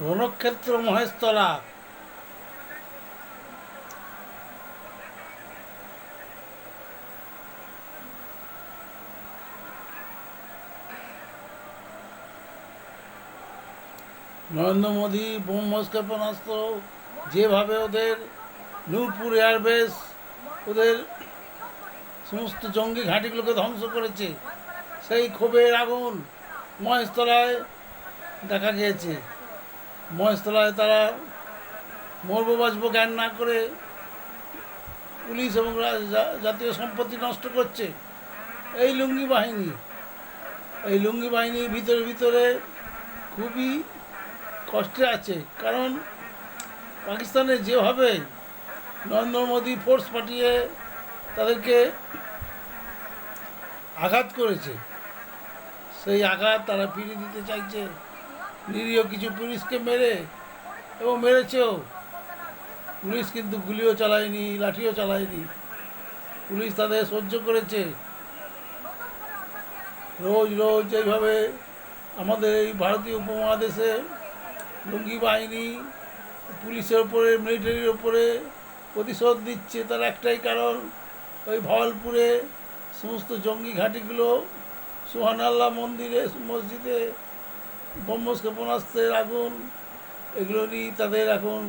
রণক্ষেত্র মহেশতলা। নরেন্দ্র মোদী ব্রহ্মস ক্ষেপণাস্ত্র যেভাবে ওদের নূরপুর এয়ারবেস, ওদের সমস্ত জঙ্গি ঘাঁটিগুলোকে ধ্বংস করেছে, সেই ক্ষোভের আগুন মহেশতলায় দেখা গিয়েছে। মহেশতলায় তারা মরবো বাঁচবো জ্ঞান না করে পুলিশ এবং জাতীয় সম্পত্তি নষ্ট করছে। এই লুঙ্গি বাহিনী, এই লুঙ্গি বাহিনীর ভিতরে ভিতরে খুবই কষ্টে আছে। কারণ পাকিস্তানে যেভাবে নরেন্দ্র মোদী ফোর্স পাঠিয়ে তাদেরকে আঘাত করেছে, সেই আঘাত তারা ফিরিয়ে দিতে চাইছে। নিরীহ কিছু পুলিশকে মেরে এবং মেরেছেও। পুলিশ কিন্তু গুলিও চালায়নি, লাঠিও চালায়নি। পুলিশ তাদের সহ্য করেছে। রোজ রোজ এইভাবে আমাদের এই ভারতীয় উপমহাদেশে লুঙ্গি বাহিনী পুলিশের ওপরে, মিলিটারির ওপরে প্রতিশোধ দিচ্ছে তার একটাই কারণ, ওই ভাওয়ালপুরে সমস্ত জঙ্গি ঘাঁটিগুলো সুহান আল্লাহ মন্দিরে, মসজিদে ব্রহ্মস ক্ষেপণাস্ত্রের আগুন এগুলো নিয়ে তাদের এখন